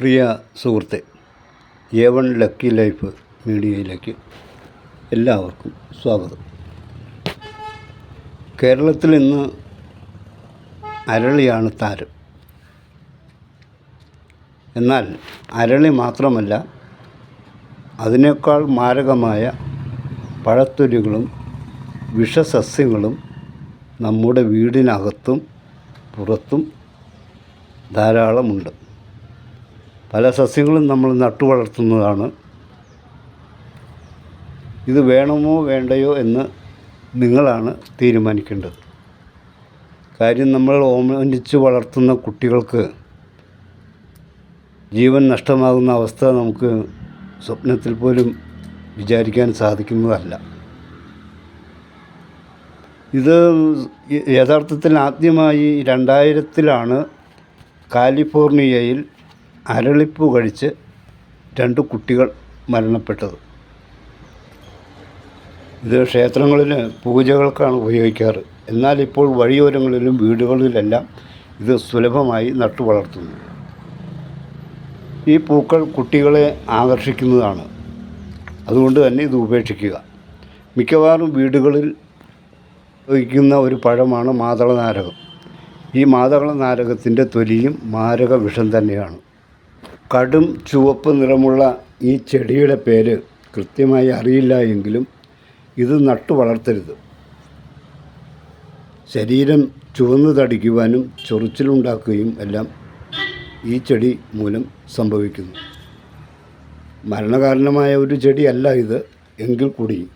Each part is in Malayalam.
പ്രിയ സുഹൃത്തെ എ വൺ ലക്കി ലൈഫ് മീഡിയയിലേക്ക് എല്ലാവർക്കും സ്വാഗതം. കേരളത്തിൽ ഇന്ന് അരളിയാണ് താരം. എന്നാൽ അരളി മാത്രമല്ല അതിനേക്കാൾ മാരകമായ പഴത്തൊലികളും വിഷസസ്യങ്ങളും നമ്മുടെ വീടിനകത്തും പുറത്തും ധാരാളമുണ്ട്. പല സസ്യങ്ങളും നമ്മൾ നട്ടു വളർത്തുന്നതാണ്. ഇത് വേണമോ വേണ്ടയോ എന്ന് നിങ്ങളാണ് തീരുമാനിക്കേണ്ടത്. കാര്യം നമ്മൾ ഓമനിച്ച് വളർത്തുന്ന കുട്ടികൾക്ക് ജീവൻ നഷ്ടമാകുന്ന അവസ്ഥ നമുക്ക് സ്വപ്നത്തിൽ പോലും വിചാരിക്കാൻ സാധിക്കുന്നതല്ല. ഇത് യഥാർത്ഥത്തിൽ ആദ്യമായി രണ്ടായിരത്തിലാണ് കാലിഫോർണിയയിൽ അരളിപ്പൂ കഴിച്ച് രണ്ട് കുട്ടികൾ മരണപ്പെട്ടത്. ഇത് ക്ഷേത്രങ്ങളിൽ പൂജകൾക്കാണ് ഉപയോഗിക്കാറ്. എന്നാൽ ഇപ്പോൾ വഴിയോരങ്ങളിലും വീടുകളിലെല്ലാം ഇത് സുലഭമായി നട്ടു വളർത്തുന്നു. ഈ പൂക്കൾ കുട്ടികളെ ആകർഷിക്കുന്നതാണ്. അതുകൊണ്ട് തന്നെ ഇത് ഉപേക്ഷിക്കുക. മിക്കവാറും വീടുകളിൽ ഉപയോഗിക്കുന്ന ഒരു പഴമാണ് മാതള നാരകം ഈ മാതള നാരകത്തിന്റെ തൊലിയും മാരക വിഷം തന്നെയാണ്. കടും ചുവപ്പ് നിറമുള്ള ഈ ചെടിയുടെ പേര് കൃത്യമായി അറിയില്ല എങ്കിലും ഇത് നട്ടു വളർത്തരുത്. ശരീരം ചുവന്നു തടിക്കുവാനും ചൊറിച്ചിലുണ്ടാക്കുകയും എല്ലാം ഈ ചെടി മൂലം സംഭവിക്കുന്നു. മരണകാരണമായ ഒരു ചെടിയല്ല ഇത് എങ്കിൽ കൂടി.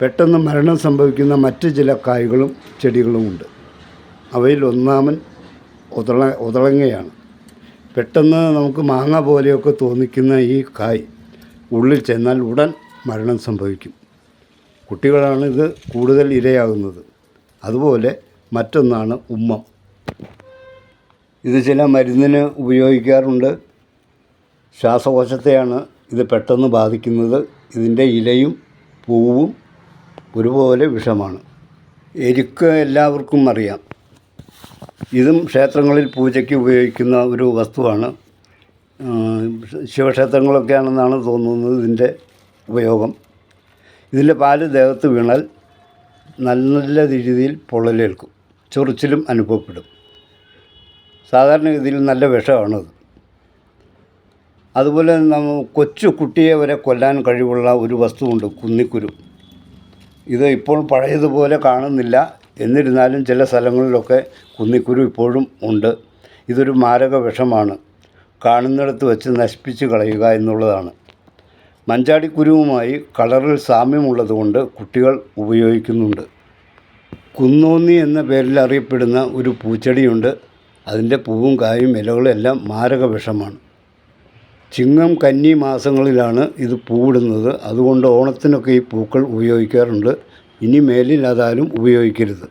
പെട്ടെന്ന് മരണം സംഭവിക്കുന്ന മറ്റ് ചില കായ്കളും ചെടികളുമുണ്ട്. അവയിൽ ഒന്നാമൻ ഉതള ഉതളങ്ങയാണ് പെട്ടെന്ന് നമുക്ക് മാങ്ങ പോലെയൊക്കെ തോന്നിക്കുന്ന ഈ കായ് ഉള്ളിൽ ചെന്നാൽ ഉടൻ മരണം സംഭവിക്കും. കുട്ടികളാണ് ഇത് കൂടുതൽ ഇരയാകുന്നത്. അതുപോലെ മറ്റൊന്നാണ് ഉമ്മം. ഇത് ചില മരുന്നിന് ഉപയോഗിക്കാറുണ്ട്. ശ്വാസകോശത്തെയാണ് ഇത് പെട്ടെന്ന് ബാധിക്കുന്നത്. ഇതിന്റെ ഇലയും പൂവും ഒരുപോലെ വിഷമാണ്. എരുക്ക് എല്ലാവർക്കും അറിയാം. ഇതും ക്ഷേത്രങ്ങളിൽ പൂജയ്ക്ക് ഉപയോഗിക്കുന്ന ഒരു വസ്തുവാണ്. ശിവക്ഷേത്രങ്ങളൊക്കെയാണെന്നാണ് തോന്നുന്നത് ഇതിന്റെ ഉപയോഗം. ഇതിന്റെ പാൽ ദേഹത്ത് വീണാൽ നല്ല രീതിയിൽ പൊള്ളലേൽക്കും. ചൊറിച്ചിലും അനുഭവപ്പെടും. സാധാരണഗതിയിൽ നല്ല വിഷമാണത്. അതുപോലെ നമ്മൾ കൊച്ചു കുട്ടിയെ വരെ കൊല്ലാൻ കഴിവുള്ള ഒരു വസ്തുവുണ്ട് കുന്നിക്കുരു. ഇത് ഇപ്പോൾ പഴയതുപോലെ കാണുന്നില്ല. എന്നിരുന്നാലും ചില സ്ഥലങ്ങളിലൊക്കെ കുന്നിക്കുരു ഇപ്പോഴും ഉണ്ട്. ഇതൊരു മാരക വിഷമാണ്. കാണുന്നിടത്ത് വെച്ച് നശിപ്പിച്ച് കളയുക എന്നുള്ളതാണ്. മഞ്ചാടിക്കുരുവുമായി കളറിൽ സാമ്യമുള്ളതുകൊണ്ട് കുട്ടികൾ ഉപയോഗിക്കുന്നുണ്ട്. കുന്നോന്നി എന്ന പേരിൽ അറിയപ്പെടുന്ന ഒരു പൂച്ചെടിയുണ്ട്. അതിന്റെ പൂവും കായും ഇലകളും മാരക വിഷമാണ്. ചിങ്ങം കന്നി മാസങ്ങളിലാണ് ഇത് പൂവിടുന്നത്. അതുകൊണ്ട് ഓണത്തിനൊക്കെ ഈ പൂക്കൾ ഉപയോഗിക്കാറുണ്ട്. ഇനി മേലിൽ അതാരും ഉപയോഗിക്കരുത്.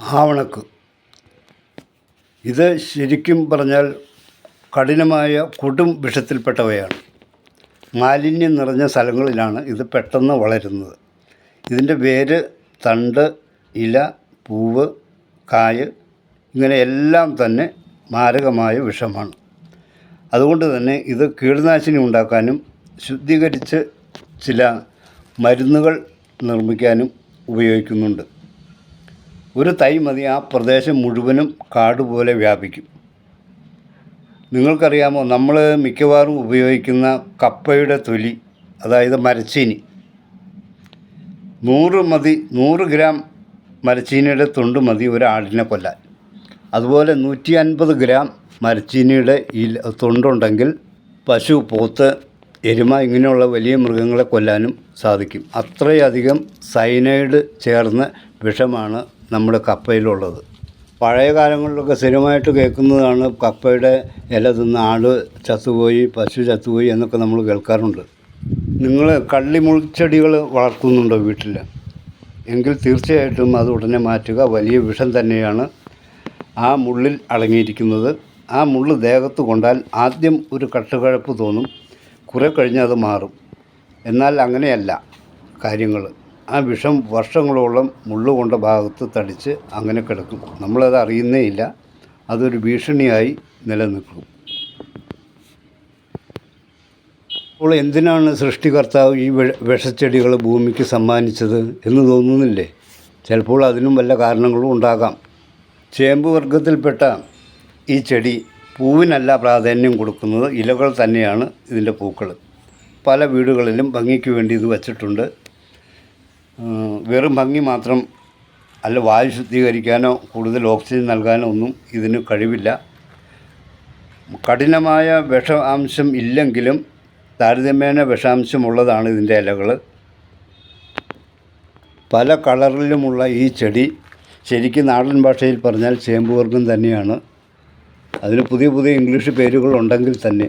ആവണക്ക് ഇത് ശരിക്കും പറഞ്ഞാൽ കഠിനമായ കൊടും വിഷത്തിൽപ്പെട്ടവയാണ്. മാലിന്യം നിറഞ്ഞ സ്ഥലങ്ങളിലാണ് ഇത് പെട്ടെന്ന് വളരുന്നത്. ഇതിന്റെ വേര് തണ്ട് ഇല പൂവ് കായ് ഇങ്ങനെ എല്ലാം തന്നെ മാരകമായ വിഷമാണ്. അതുകൊണ്ട് തന്നെ ഇത് കീടനാശിനി ഉണ്ടാക്കാനും ശുദ്ധീകരിച്ച് ചില മരുന്നുകൾ നിർമ്മിക്കാനും ഉപയോഗിക്കുന്നുണ്ട്. ഒരു തൈ മതി ആ പ്രദേശം മുഴുവനും കാട് പോലെ വ്യാപിക്കും. നിങ്ങൾക്കറിയാമോ നമ്മൾ മിക്കവാറും ഉപയോഗിക്കുന്ന കപ്പയുടെ തൊലി അതായത് മരച്ചീനി. നൂറ് മതി നൂറ് ഗ്രാം മരച്ചീനിയുടെ തൊണ്ട് മതി ഒരാടിനെ കൊല്ലാൻ. അതുപോലെ നൂറ്റി അൻപത് ഗ്രാം മരച്ചീനിയുടെ ഇല തൊണ്ടുണ്ടെങ്കിൽ പശു പോത്ത് എരുമ ഇങ്ങനെയുള്ള വലിയ മൃഗങ്ങളെ കൊല്ലാനും സാധിക്കും. അത്രയധികം സൈനൈഡ് ചേർന്ന വിഷമാണ് നമ്മുടെ കപ്പയിലുള്ളത്. പഴയ കാലങ്ങളിലൊക്കെ സ്ഥിരമായിട്ട് കേൾക്കുന്നതാണ് കപ്പയുടെ ഇല തിന്ന് ആട് ചത്തുപോയി പശു ചത്തുപോയി എന്നൊക്കെ നമ്മൾ കേൾക്കാറുണ്ട്. നിങ്ങൾ കള്ളിമുൾച്ചെടികൾ വളർത്തുന്നുണ്ടോ വീട്ടിൽ? എങ്കിൽ തീർച്ചയായിട്ടും അത് ഉടനെ മാറ്റുക. വലിയ വിഷം തന്നെയാണ് ആ മുള്ളിൽ അടങ്ങിയിരിക്കുന്നത്. ആ മുള്ള് ദേഹത്ത് കൊണ്ടാൽ ആദ്യം ഒരു കട്ടുകഴപ്പ് തോന്നും. കുറെ കഴിഞ്ഞ് അത് മാറും. എന്നാൽ അങ്ങനെയല്ല കാര്യങ്ങൾ. ആ വിഷം വർഷങ്ങളോളം മുള്ളു കൊണ്ട ഭാഗത്ത് തടിച്ച് അങ്ങനെ കിടക്കും. നമ്മളത് അറിയുന്നേ ഇല്ല. അതൊരു ഭീഷണിയായി നിലനിൽക്കും. അപ്പോൾ എന്തിനാണ് സൃഷ്ടികർത്താവ് ഈ വിഷച്ചെടികൾ ഭൂമിക്ക് സമ്മാനിച്ചത് എന്ന് തോന്നുന്നില്ലേ? ചിലപ്പോൾ അതിനും വല്ല കാരണങ്ങളും ഉണ്ടാകാം. ചേമ്പ് വർഗത്തിൽപ്പെട്ട ഈ ചെടി പൂവിനല്ല പ്രാധാന്യം കൊടുക്കുന്നത് ഇലകൾ തന്നെയാണ് ഇതിന്റെ പൂക്കൾ. പല വീടുകളിലും ഭംഗിക്ക് വേണ്ടി ഇത് വച്ചിട്ടുണ്ട്. വെറും ഭംഗി മാത്രം അല്ല വായു ശുദ്ധീകരിക്കാനോ കൂടുതൽ ഓക്സിജൻ നൽകാനോ ഒന്നും ഇതിന് കഴിവില്ല. കഠിനമായ വിഷാംശം ഇല്ലെങ്കിലും താരതമ്യേന വിഷാംശമുള്ളതാണ് ഇതിന്റെ ഇലകൾ. പല കളറിലുമുള്ള ഈ ചെടി ശരിക്കും നാടൻ ഭാഷയിൽ പറഞ്ഞാൽ ചേമ്പുവർഗം തന്നെയാണ്. അതിന് പുതിയ പുതിയ ഇംഗ്ലീഷ് പേരുകൾ ഉണ്ടെങ്കിൽ തന്നെ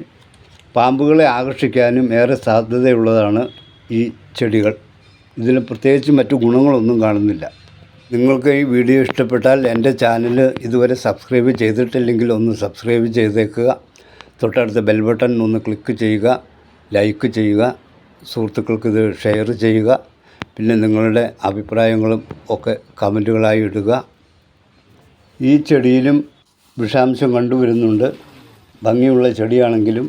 പാമ്പുകളെ ആകർഷിക്കാനും ഏറെ സാധ്യതയുള്ളതാണ് ഈ ചെടികൾ. ഇതിന് പ്രത്യേകിച്ച് മറ്റു ഗുണങ്ങളൊന്നും കാണുന്നില്ല. നിങ്ങൾക്ക് ഈ വീഡിയോ ഇഷ്ടപ്പെട്ടാൽ എന്റെ ചാനൽ ഇതുവരെ സബ്സ്ക്രൈബ് ചെയ്തിട്ടില്ലെങ്കിൽ ഒന്ന് സബ്സ്ക്രൈബ് ചെയ്തേക്കുക. തൊട്ടടുത്ത ബെൽ ബട്ടൺ ഒന്ന് ക്ലിക്ക് ചെയ്യുക. ലൈക്ക് ചെയ്യുക. സുഹൃത്തുക്കൾക്ക് ഇത് ഷെയർ ചെയ്യുക. പിന്നെ നിങ്ങളുടെ അഭിപ്രായങ്ങളും ഒക്കെ കമന്റുകളായി ഇടുക. ഈ ചെടിയിലും വിഷാംശം കണ്ടുവരുന്നുണ്ട്. ഭംഗിയുള്ള ചെടിയാണെങ്കിലും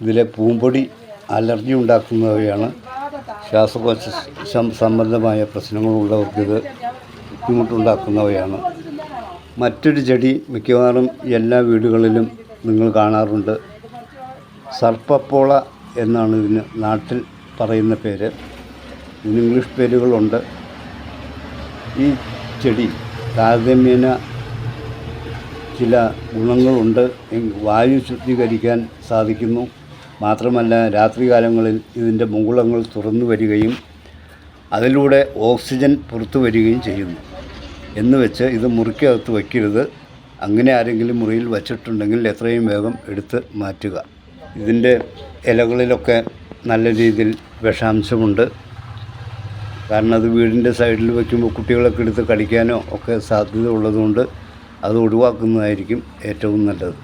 ഇതിലെ പൂമ്പൊടി അലർജി ഉണ്ടാക്കുന്നവയാണ് ശ്വാസകോശ സംബന്ധമായ പ്രശ്നങ്ങളുള്ളവർക്കിത് ബുദ്ധിമുട്ടുണ്ടാക്കുന്നവയാണ്. മറ്റൊരു ചെടി മിക്കവാറും എല്ലാ വീടുകളിലും നിങ്ങൾ കാണാറുണ്ട്. സർപ്പപ്പോള എന്നാണ് ഇതിന് നാട്ടിൽ പറയുന്ന പേര്. ഇതിന് ഇംഗ്ലീഷ് പേരുകളുണ്ട്. ഈ ചെടി താരതമ്യേന ചില ഗുണങ്ങളുണ്ട് വായു ശുദ്ധീകരിക്കാൻ സാധിക്കുന്നു. മാത്രമല്ല രാത്രികാലങ്ങളിൽ ഇതിന്റെ മുകുളങ്ങൾ തുറന്നു വരികയും അതിലൂടെ ഓക്സിജൻ പുറത്തു വരികയും ചെയ്യുന്നു. എന്ന് വെച്ച് ഇത് മുറിക്കകത്ത് വയ്ക്കരുത്. അങ്ങനെ ആരെങ്കിലും മുറിയിൽ വച്ചിട്ടുണ്ടെങ്കിൽ എത്രയും വേഗം എടുത്ത് മാറ്റുക. ഇതിന്റെ ഇലകളിലൊക്കെ നല്ല രീതിയിൽ വിഷാംശമുണ്ട്. കാരണം അത് വീടിന്റെ സൈഡിൽ വയ്ക്കുമ്പോൾ കുട്ടികളൊക്കെ എടുത്ത് കളിക്കാനോ ഒക്കെ സാധ്യത ഉള്ളതുകൊണ്ട് അത് ഒഴിവാക്കുന്നതായിരിക്കും ഏറ്റവും നല്ലത്.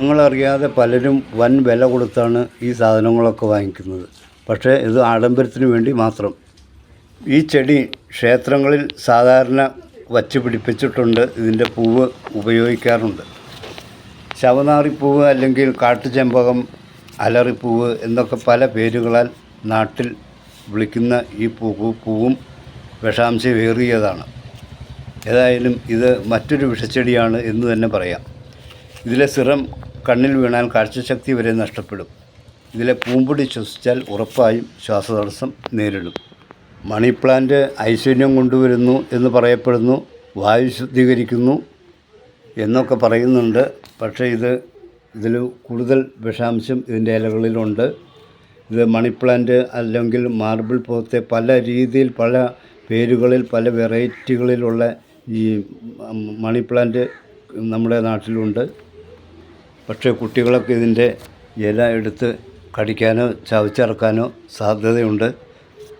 നിങ്ങളറിയാതെ പലരും വൻ വില കൊടുത്താണ് ഈ സാധനങ്ങളൊക്കെ വാങ്ങിക്കുന്നത്. പക്ഷേ ഇത് ആഡംബരത്തിന് വേണ്ടി മാത്രം. ഈ ചെടി ക്ഷേത്രങ്ങളിൽ സാധാരണ വച്ച് പിടിപ്പിച്ചിട്ടുണ്ട്. ഇതിന്റെ പൂവ് ഉപയോഗിക്കാറുണ്ട്. ശവനാറിപ്പൂവ് അല്ലെങ്കിൽ കാട്ടുചെമ്പകം അലറിപ്പൂവ് എന്നൊക്കെ പല പേരുകളാൽ നാട്ടിൽ വിളിക്കുന്ന ഈ പൂവ് പൂവും വിഷാംശമേറിയതാണ് ഏതായാലും ഇത് മറ്റൊരു വിഷച്ചെടിയാണ് എന്ന് തന്നെ പറയാം. ഇതിലെ സിറം കണ്ണിൽ വീണാൽ കാഴ്ചശക്തി വരെ നഷ്ടപ്പെടും. ഇതിലെ പൂമ്പൊടി ശ്വസിച്ചാൽ ഉറപ്പായും ശ്വാസതടസ്സം നേരിടും. മണി പ്ലാന്റ് ഐശ്വര്യം കൊണ്ടുവരുന്നു എന്ന് പറയപ്പെടുന്നു വായു ശുദ്ധീകരിക്കുന്നു എന്നൊക്കെ പറയുന്നുണ്ട്. പക്ഷേ ഇത് ഇതിൽ കൂടുതൽ വിഷാംശം ഇതിന്റെ ഇലകളിലുണ്ട്. ഇത് മണി പ്ലാന്റ് അല്ലെങ്കിൽ മാർബിൾ പോലത്തെ പല രീതിയിൽ പല പേരുകളിൽ പല വെറൈറ്റികളിലുള്ള ഈ മണി പ്ലാന്റ് നമ്മുടെ നാട്ടിലുണ്ട്. പക്ഷേ കുട്ടികളൊക്കെ ഇതിന്റെ ഇല എടുത്ത് കടിക്കാനോ ചവച്ചിറക്കാനോ സാധ്യതയുണ്ട്.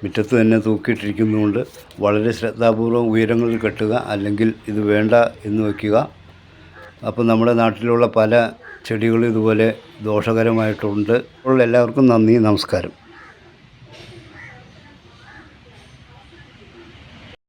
മുറ്റത്ത് തന്നെ തൂക്കിയിട്ടിരിക്കുന്നതുകൊണ്ട് വളരെ ശ്രദ്ധാപൂർവം ഉയരങ്ങളിൽ കെട്ടുക അല്ലെങ്കിൽ ഇത് വേണ്ട എന്ന് വയ്ക്കുക. അപ്പോൾ നമ്മുടെ നാട്ടിലുള്ള പല ചെടികളും ഇതുപോലെ ദോഷകരമായിട്ടുണ്ട്. എല്ലാവർക്കും നന്ദി നമസ്കാരം.